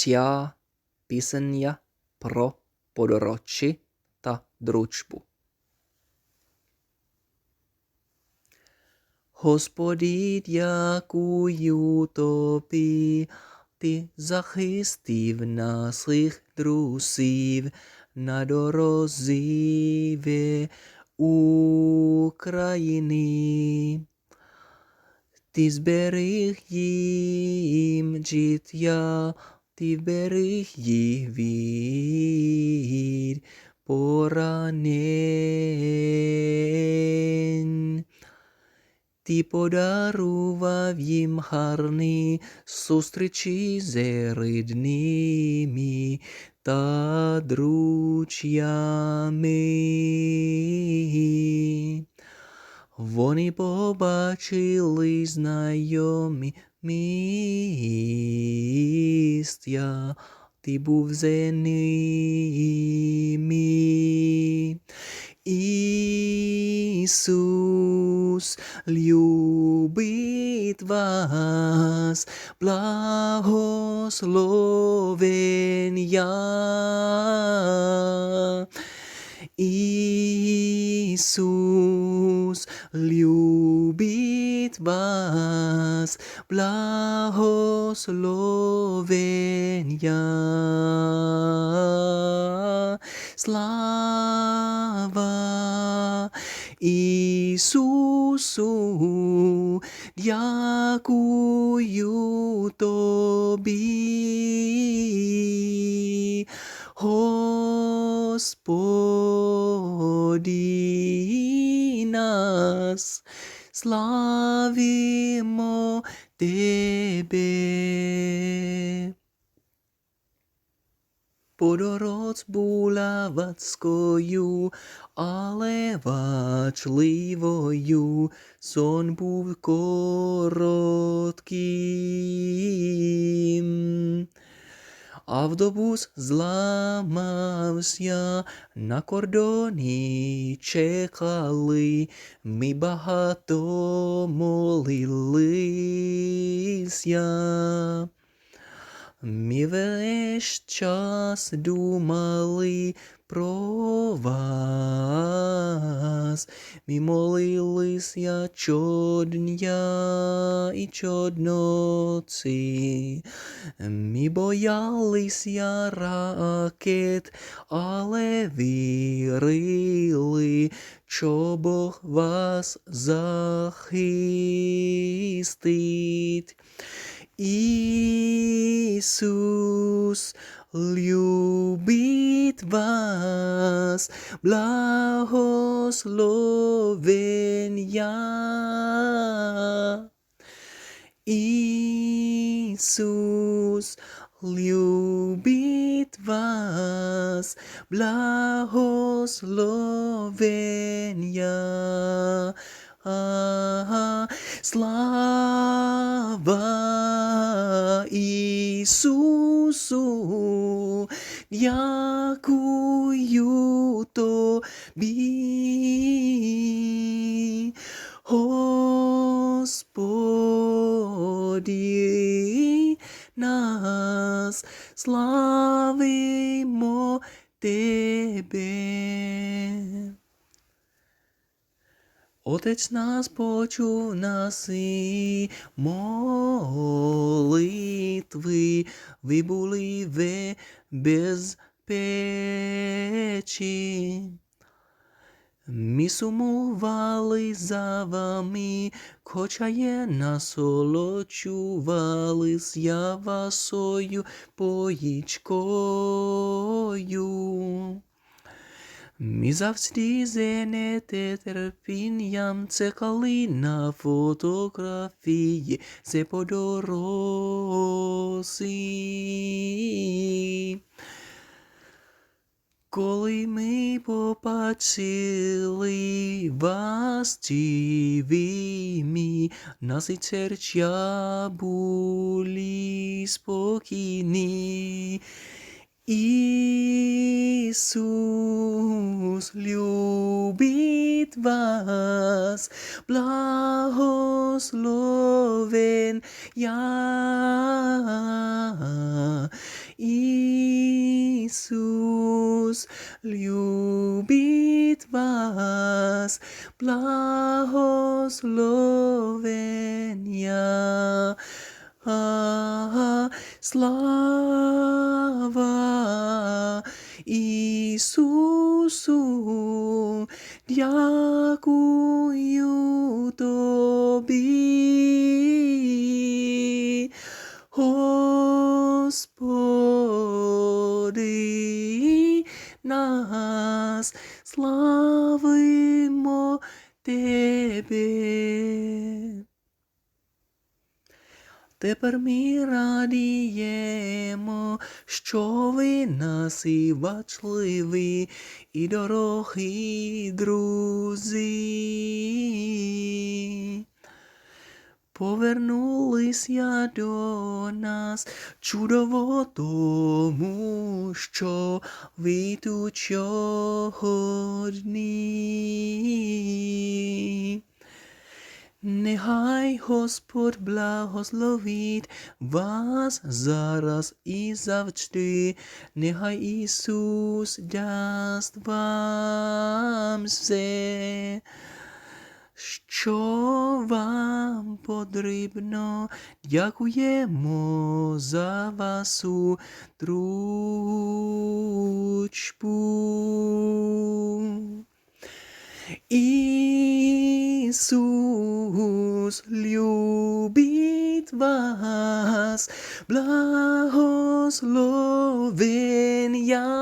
Ця пісення про подорожчі та дружбу. Господи, дякую тобі, ти захистив наших друзів на дорозі в України. Ти зберіг їм життя, ти беріг їх від поранень. Ти подарував їм гарні зустрічі з рідними та друзями. Вони побачили знайомі місця, ти був з ними. Ісус любить вас, благословен я. Ісус любить вас, благословен я. Слава Ісусу, дякую тобі, Господи нас, славимо Тебе. Подорож була вацькою, але вачливою, сон був коротким. Автобус зламався, на кордоні чекали, ми багато молилися. Ми весь час думали про вас, ми молилися щодня і щодноці. Ми боялися ракет, але вірили, що Бог вас захистить. Ісус любить вас, благословен я. Ісус любить вас, благословен я. Ага, слава Ісусу, дякую тобі, нас славимо Тебе. Отець нас почув наси молитви, ви були в безпечі. Ми сумували за вами, хоча є насолочувались я вашою поїчкою. Ми завжди з нетерпінням чекали на фотографії, це по Коли ми побачили вас живими, наші серця були спокійні. Ісус любить вас, благословен я. Ісус любить вас, благословення. Слава Ісусу, дякую тобі, Господи, нас славимо Тебе. Тепер ми радіємо, що ви нас і бачливі, і дорогі друзі. Повернулися до нас чудово тому, що ви тут сьогодні. Нехай Господь благословить вас зараз і завжди. Нехай Ісус дасть вам все, що вам потрібно. Дякуємо за вашу дружбу. Ісус любить вас, благословення.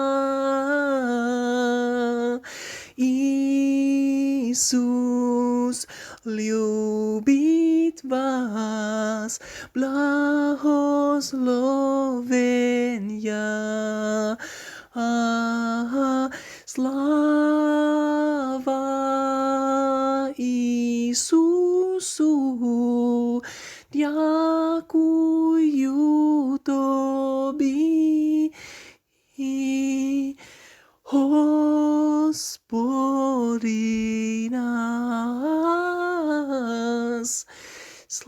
Ісус любить вас, благословення. А, слава Ісусу, дякую нас,